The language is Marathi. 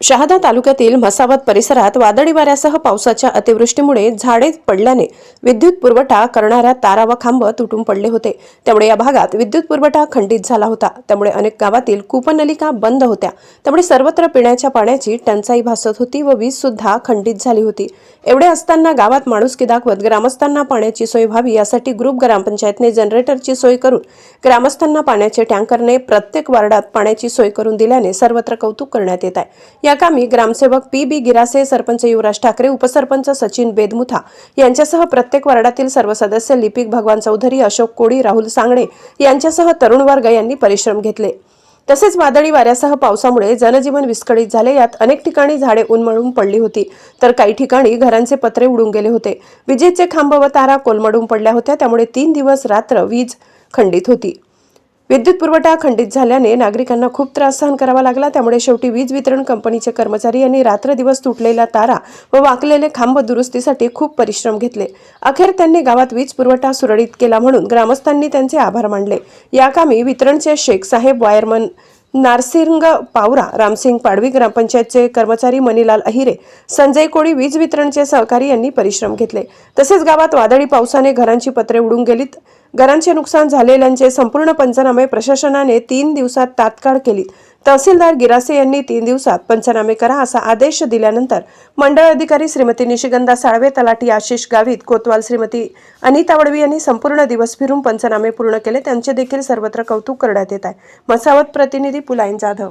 शहादा तालुक्यातील म्हसावत परिसरात वादळी वाऱ्यासह पावसाच्या अतिवृष्टीमुळे झाडे पडल्याने विद्युत पुरवठा करणाऱ्या तारा व खांब तुटून पडले होते. त्यामुळे या भागात विद्युत पुरवठा खंडित झाला होता. त्यामुळे अनेक गावातील कूपनलिका बंद होत्या. त्यामुळे सर्वत्र पिण्याच्या पाण्याची टंचाई भासत होती व वीज सुद्धा खंडित झाली होती. एवढे असताना गावात माणुसकी दाखवत ग्रामस्थांना पाण्याची सोय व्हावी यासाठी ग्रुप ग्रामपंचायतने जनरेटरची सोय करून ग्रामस्थांना पाण्याचे टँकरने प्रत्येक वार्डात पाण्याची सोय करून दिल्याने सर्वत्र कौतुक करण्यात येत आहे. या कामी ग्रामसेवक पी बी गिरासे सरपंच युवराज ठाकरे उपसरपंच सचिन बेदमुथा यांच्यासह प्रत्येक वार्डातील सर्व सदस्य लिपिक भगवान चौधरी अशोक कोळी राहुल सांगणे यांच्यासह तरुण वर्ग यांनी परिश्रम घेतले. तसेच वादळी वाऱ्यासह पावसामुळे जनजीवन विस्कळीत झाले. यात अनेक ठिकाणी झाडे उन्मळून पडली होती. तर काही ठिकाणी घरांचे पत्रे उडून गेले होते. विजेचे खांब व तारा कोलमडून पडल्या होत्या. त्यामुळे तीन दिवस रात्र वीज खंडित होती. विद्युत पुरवठा खंडित झाल्याने नागरिकांना खूप त्रास सहन करावा लागला. त्यामुळे शेवटी वीज वितरण कंपनीचे कर्मचारी यांनी रात्रदिवस तुटलेला तारा व वाकलेले खांब दुरुस्तीसाठी खूप परिश्रम घेतले. अखेर त्यांनी गावात वीज पुरवठा सुरळीत केला म्हणून ग्रामस्थांनी त्यांचे आभार मानले. या कामी वितरणचे शेख साहेब वायरमन नारसिंग पावरा रामसिंग पाडवी ग्रामपंचायतचे कर्मचारी मणिलाल अहिरे संजय कोळी वीज वितरणचे सहकारी यांनी परिश्रम घेतले. तसेच गावात वादळी पावसाने घरांची पत्रे उडून गेलीत. घरांचे नुकसान झालेल्यांचे संपूर्ण पंचनामे प्रशासनाने तीन दिवसात तात्काळ केलीत. तहसीलदार गिरासे यांनी तीन दिवसात पंचनामे करा असा आदेश दिल्यानंतर मंडळ अधिकारी श्रीमती निशिगंधा साळवे तलाठी आशिष गावित कोतवाल श्रीमती अनिता वडवी यांनी संपूर्ण दिवस फिरून पंचनामे पूर्ण केले. त्यांचे देखील सर्वत्र कौतुक करण्यात येत आहे. मसावत प्रतिनिधी पुलायन जाधव